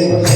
Amén.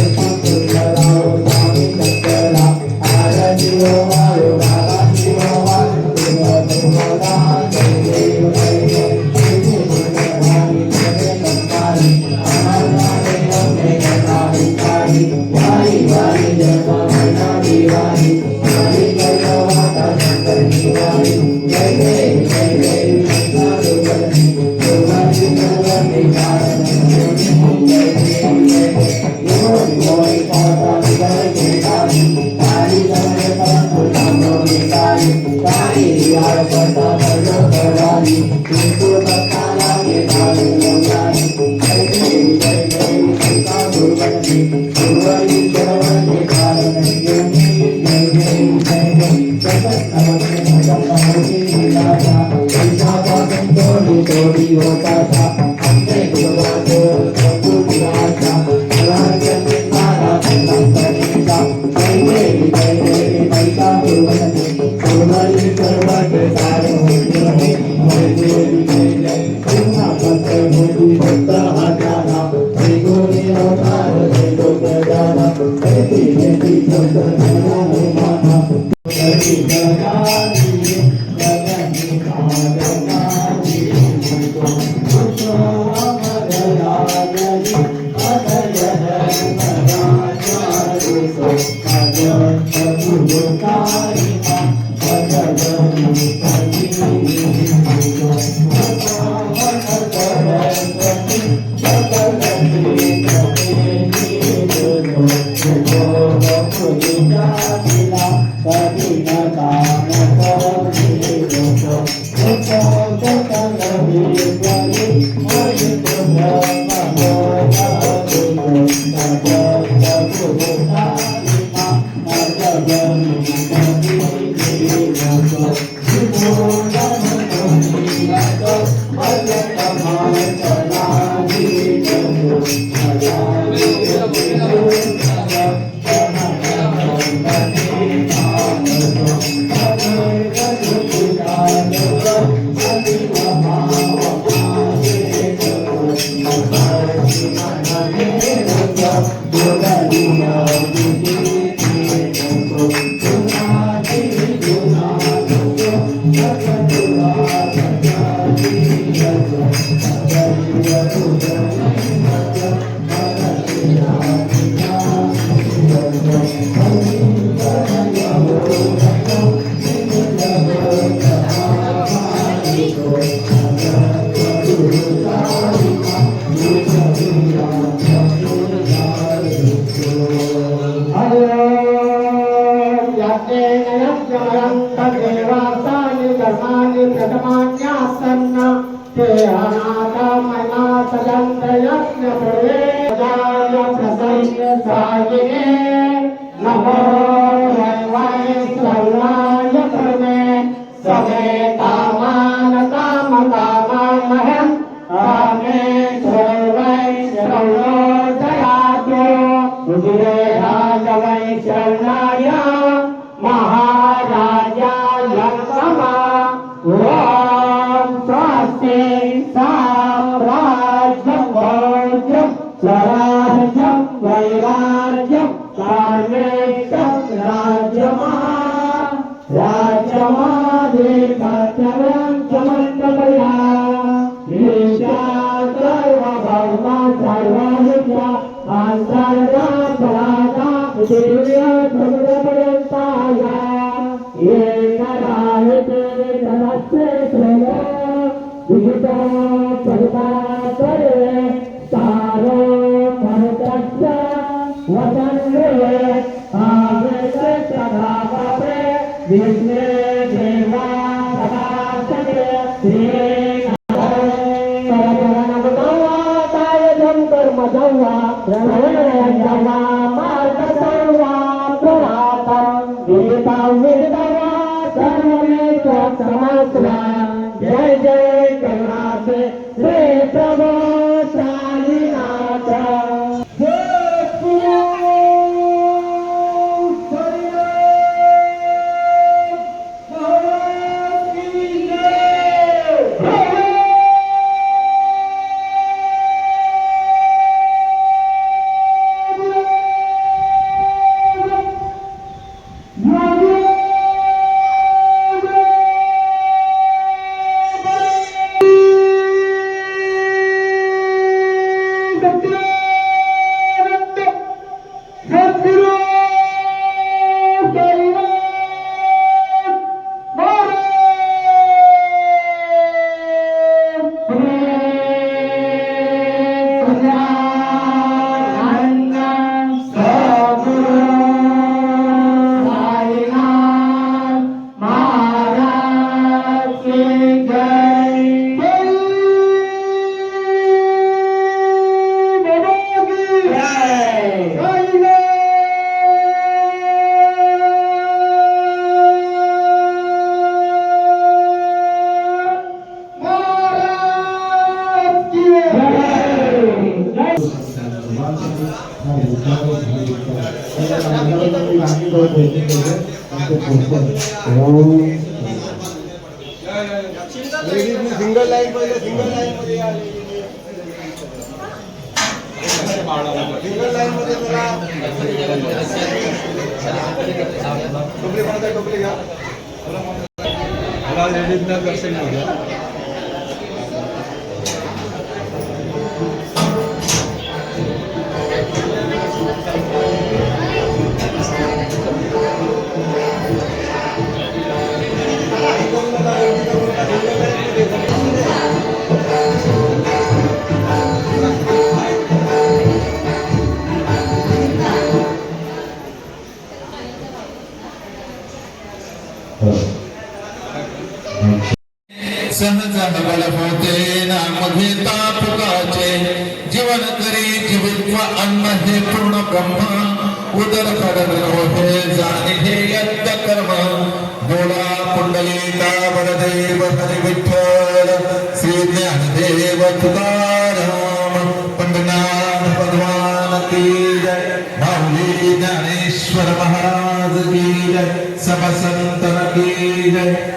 माता Business Oh. Gurudev Tukaram पंडनाथ भगवान की जय बाहुली ज्ञानेश्वर महाराज की जय सब संतन की जय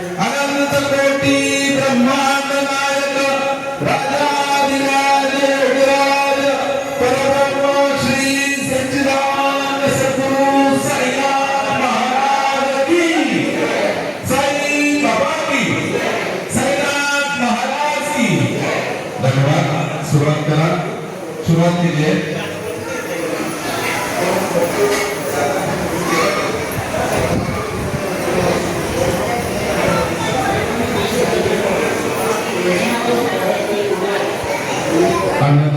경기에 감사합니다.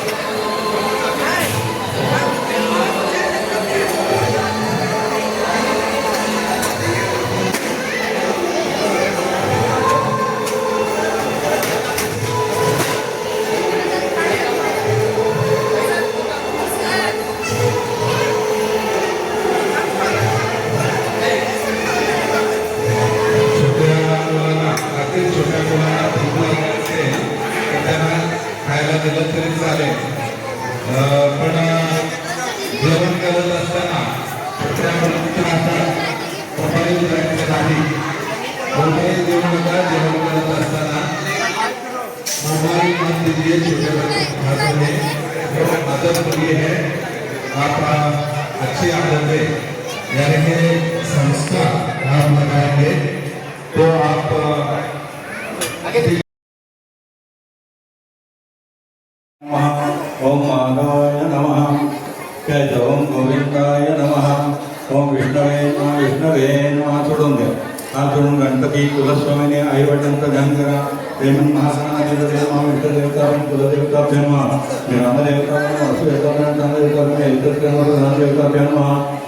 ವಿಷ್ಣುವೇ ನಮ ವಿಷ್ಣುವೇ ನಮ ತೊಡೊಂದೆ ಆ ತೊಡೊಂದು ಗಣಪತಿ ಕುಲಸ್ವಾಮಿನಿ ಐವಟಂತ ಗಂಗರ ಪ್ರೇಮನ್ ಮಹಾಸನ ದೇವತೆ ನಮ ವಿಷ್ಣು ದೇವತಾ ಕುಲದೇವತಾ ಪ್ರೇಮ ರಾಮ ದೇವತಾ ವಸು ದೇವತಾ ದೇವತಾ ದೇವತಾ ಪ್ರೇಮ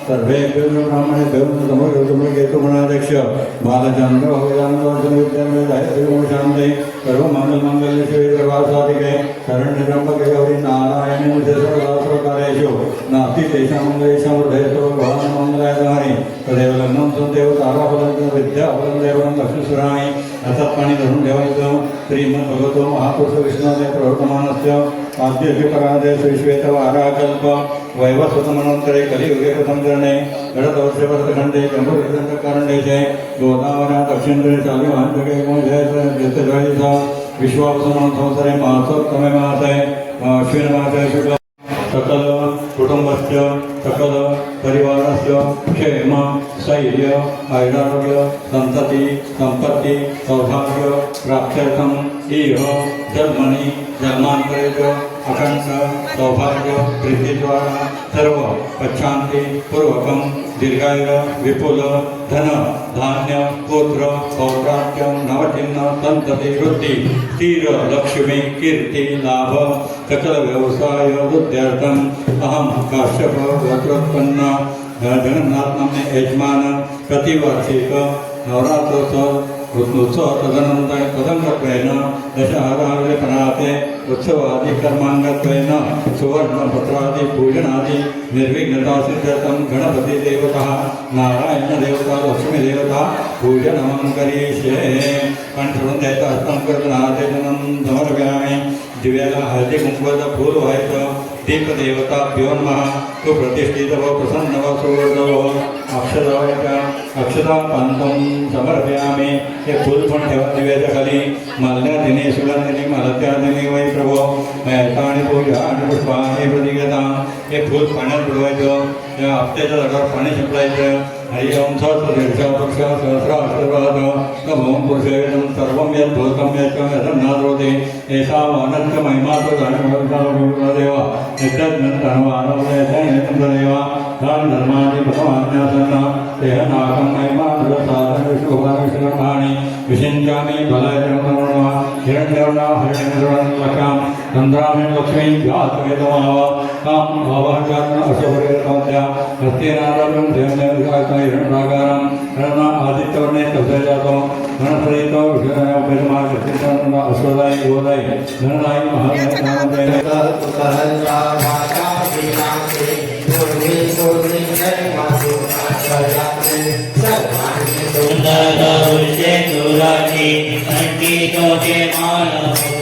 ಸರ್ವೇ ಬ್ರಾಹ್ಮಣ ದೇವತಮೋಗೇತುಗುಣಾಧ್ಯಕ್ಷ ಬಾಲಚಂದ್ರ ಭಗವಾನ್ಶಾಂತಿ ಸರ್ವಮಂಗಲಮಂಗಲ ಶಿವೇ ಸರ್ವಾಸಾಧಿಕೆ ಶರಣ್ಯ ಗೌರಿ ನಾರಾಯಣ ಸರ್ವಕಾರೇಶು तेषां मंगलेषां हृदयतो भवान् मंगलाय धारी तदेव लग्नं सुदेव ताराफलं विद्याफलं देवं लक्ष्मीसुराणि असत्पाणी धरून ठेवायचं. श्रीमद्भगवतो महापुरुष विष्णुदेव प्रवर्तमानस्य आद्यपरादय श्रीश्वेतवाराकल्प वैवस्वतमनोत्तरे कलियुगे प्रथम चरणे गडदवर्षे भरतखंडे गोदावरा दक्षिणेकडे चालू महाजगे संवत्सरे मासोत्तमे मासे अश्विनमासे शुक्ल सकल कुटुंबस्य सकल परिवारस्य क्षेम स्थैर्य ऐरारोग्य संतती संपत्ती सौभाग्य प्राप्त्यर्थम इह जन्मनी जन्मांतरे च अखंड सौभाग्य प्रीतीद्वारा सर्व पच्छांती पूर्वकम दीर्घायुर विपुल धन धान्य पुत्र पौत्राट्य नवचिन्ह संतती वृत्ती स्थिर लक्ष्मी कीर्ती लाभ सकल व्यवसाय वृद्ध्यर्थम अहम काश्यप गोत्रोत्पन्न जगन्नाथ नामने यजमान प्रतिवार्षिक नवरात्रोत्सव ఋతుత్సవ తదనంతరం కదంగత్వేన దశహారాలే ప్రణాతే ఉత్సవాది కర్మాంగత్వేన సువర్ణపత్రాది పూజనాది నిర్విఘ్నతా సిద్ధతం గణపతి దేవత నారాయణ దేవత లక్ష్మీ దేవత పూజనమం కరీష్యే కంఠం దేత హస్తం కృతనాదేనం సమర్పయామి దివ్యాల హరికుంకుమ పూలు హరిత कुंकवाचं फूल व्हायचं दीप देवता प्योन महा तो प्रतिष्ठित व प्रसन्न व सुवर्णव अक्षराच्या अक्षरा पांतम समर्पयामी हे फूल पण ठेवा दिव्याच्या खाली मालन्यादिनी सुगंधिनी मालत्यादिनी वै प्रभो मयता आणि आणि पुष्पा हे प्रतिगता हे फूल पाण्यात बुडवायचं या हप्त्याच्या झाडावर पाणी शिंपडायचं हरि ओम सहस्रशीर्षा सहस्र आशीर्वाद नभोम पुरुषेदं सर्वं यत् भूतं यत् यथन्नाद्रोते अनंत महिमा तो देव नित्यज्ञानवानवदेव दान धर्मादि प्रथमाज्ञासन्न तेह नाकं महिमा साधन विष्णुभाविष्णुकर्माणि विशिञ्चामि बलयजनमनोरमा हिरण्यवर्णा हरिणिर्वणलकां गन्धरामेण लक्ष्मी व्यासमेतमानव तां भावहकारण अशवरेणत्या हस्तेनादारं देवदेवकारणरागारं रणन आदित्यवर्णे कब्जजातो गणप्रदीतो विषयमार्गचिन्तन अश्वदायि गोदायि धनदायि महादेवता सर्वाणी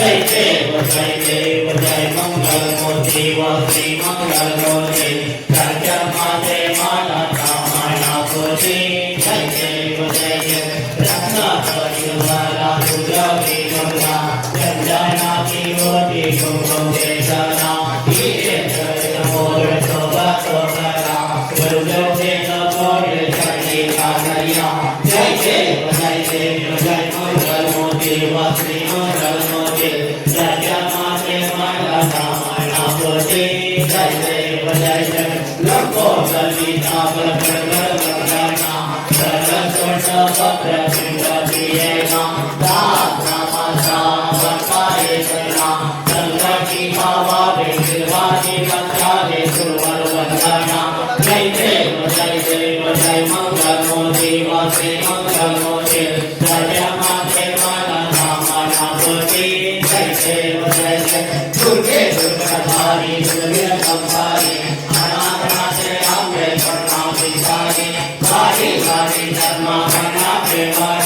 जय देव जय देव जय मंगल मोती व श्री मंगल मोती राज्य माते माला कामना पोती जय देव जय देव रत्ना परिवारा दुर्गी दुर्गा चंदना की मोती कुंकुम केशना ईरे जय मोर शोभा शोभरा गुरुदेव जय देव जय देव जय मंगल मोती वासी मंगल Thank you. Namah Namah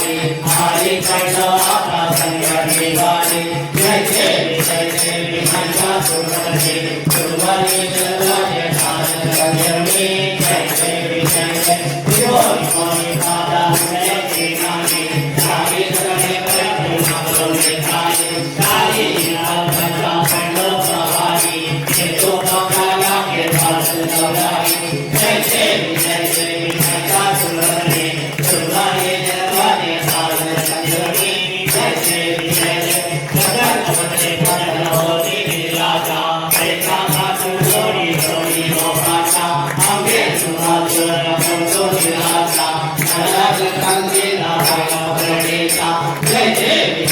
मुंडो राजा नरक प्रणेता जय जय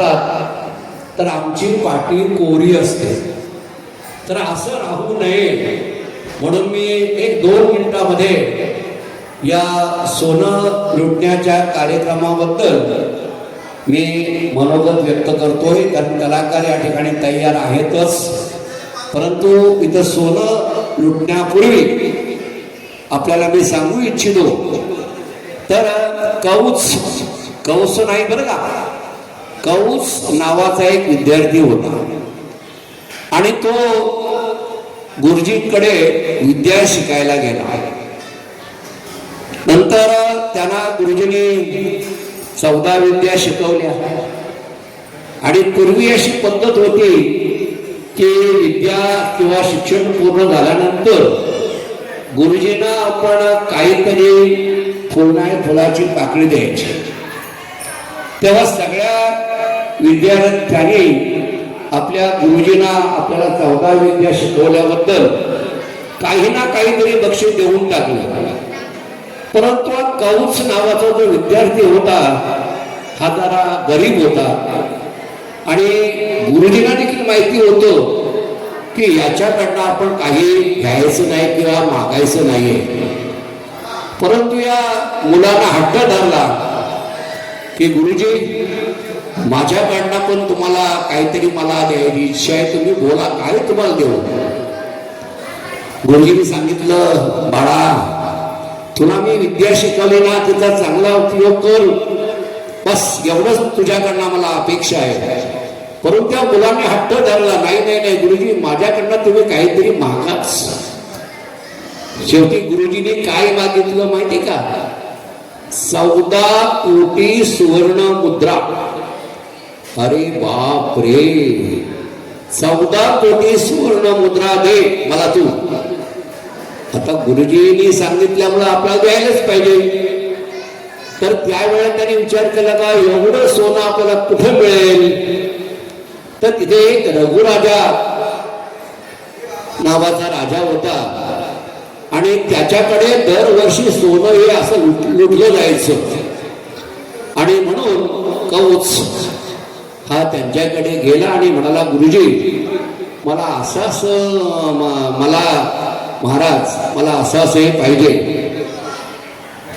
वापरात तर आमची पाठी कोरी असते. तर असं राहू नये. म्हणून मी एक दोन मिनिटामध्ये या सोनं लुटण्याच्या कार्यक्रमाबद्दल मी मनोगत व्यक्त करतोय. कारण कलाकार या ठिकाणी तयार आहेतच. परंतु इथं सोनं लुटण्यापूर्वी आपल्याला मी सांगू इच्छितो. तर कौच कौस नाही बरं का? कौस नावाचा एक विद्यार्थी होता. आणि तो गुरुजींकडे विद्या शिकायला गेला. नंतर त्यांना गुरुजींनी चौदा विद्या शिकवल्या. आणि पूर्वी अशी पद्धत होती की विद्या किंवा शिक्षण पूर्ण झाल्यानंतर गुरुजींना आपण काहीतरी फुलणार फुलाची पाकळी द्यायची. तेव्हा सगळ्या विद्यार्थ्यांनी आपल्या गुरुजींना आपल्याला चौदा विद्या शिकवल्याबद्दल काही ना काहीतरी बक्षीस देऊन टाकलं. परंतु हा कौच नावाचा जो विद्यार्थी होता हा जरा गरीब होता. आणि गुरुजींना देखील माहिती होतं की याच्याकडनं आपण काही घ्यायचं नाही किंवा मागायचं नाहीये. परंतु या मुलाला हट्ट धरला की गुरुजी माझ्याकडनं पण तुम्हाला काहीतरी मला द्यायची इच्छा आहे. तुम्ही बोला काय तुम्हाला देऊ? गुरुजींनी सांगितलं बाळा तुला मी विद्या शिकवली ना तिचा चांगला उपयोग कर. बस एवढंच तुझ्याकडनं मला अपेक्षा आहे. परंतु त्या मुलाने हट्ट धरला. नाही नाही नाही गुरुजी माझ्याकडनं तुम्ही काहीतरी मागाच. शेवटी गुरुजीने काय मागितलं माहिती का? चौदा कोटी सुवर्ण मुद्रा. अरे बाप रे चौदा कोटी सुवर्ण मुद्रा दे मला तू. आता गुरुजींनी सांगितल्यामुळं आपल्याला द्यायलाच पाहिजे. तर त्यावेळेला त्यांनी विचार केला का एवढं सोनं आपल्याला कुठं मिळेल? तर तिथे एक रघुराजा नावाचा राजा होता. आणि त्याच्याकडे दरवर्षी सोनं हे असं लुट लुटलं जायचं. आणि म्हणून कौच हा त्यांच्याकडे गेला आणि म्हणाला गुरुजी मला असं असं मला महाराज मला असं असं हे पाहिजे.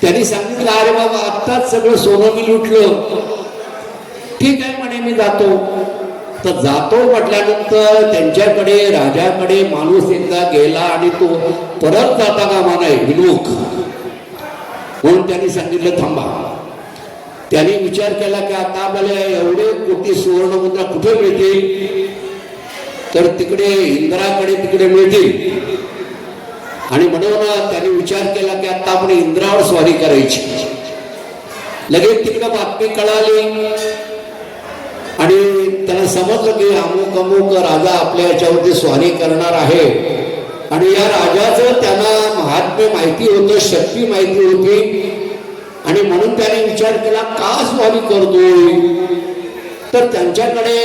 त्यांनी सांगितलं अरे बाबा आत्ताच सगळं सोनं मी लुटलं. ठीक आहे म्हणे मी जातो. तर जातो म्हटल्यानंतर त्यांच्याकडे राजाकडे माणूस एकदा गेला आणि तो परत जाता कामा नाही विमुख म्हणून त्यांनी सांगितलं थांबा. त्यांनी विचार केला की आता आपल्याला एवढे कोटी सुवर्ण मुद्रा कुठे मिळतील? तर तिकडे इंद्राकडे तिकडे मिळतील. आणि म्हणून त्यांनी विचार केला की आता आपण इंद्रावर स्वारी करायची. लगेच तिकडे बातमी कळाली. आणि त्याला समजलं की अमुक अमुक राजा आपल्या याच्यावरती स्वारी करणार आहे. आणि या राजाचं त्यांना महात्म्य माहिती होतं शक्ती माहिती होती. आणि म्हणून त्याने विचार केला का स्वामी करतोय? तर त्यांच्याकडे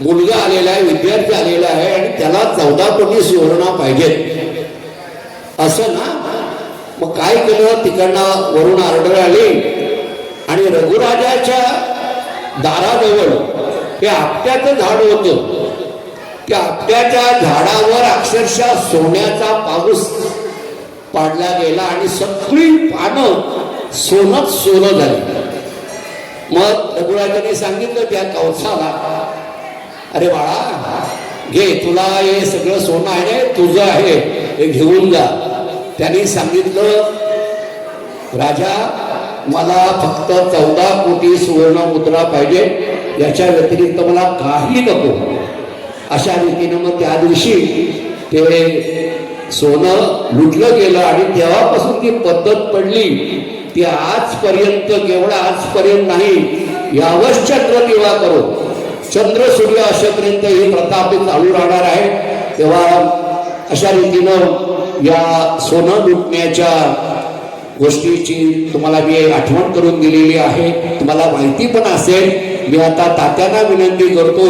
मुलगा आलेला आहे विद्यार्थी आलेला आहे आणि त्याला चौदा कोटी सुवर्ण पाहिजे असं ना? मग काय केलं? तिकडनं वरून ऑर्डर आली आणि रघुराजाच्या दाराजवळ हे आपट्याचं झाड होतं. त्या आपट्याच्या झाडावर अक्षरशः सोन्याचा पाऊस पाडला गेला आणि सगळी पानं सोनत सोनं झाली. मग रघुराजाने सांगितलं त्या कवसाला अरे बाळा घे तुला हे सगळं सोनं आहे ना तुझं आहे हे घेऊन जा. त्यांनी सांगितलं राजा मला फक्त चौदा कोटी सुवर्ण मुद्रा पाहिजे याच्या व्यतिरिक्त मला काही नको. अशा रीतीनं मग त्या दिवशी ते सोनं लुटलं गेलं आणि तेव्हापासून ती पद्धत पडली ती आजपर्यंत केवळ आजपर्यंत नाही यावर चक्र दिवा करो. चंद्र सूर्य अशापर्यंत ही प्रथा आपली चालू राहणार आहे. तेव्हा अशा रीतीनं या सोनं लुटण्याच्या गोष्टीची तुम्हाला मी आठवण करून दिलेली आहे. तुम्हाला माहिती पण असेल मी आता तात्यांना विनंती करतो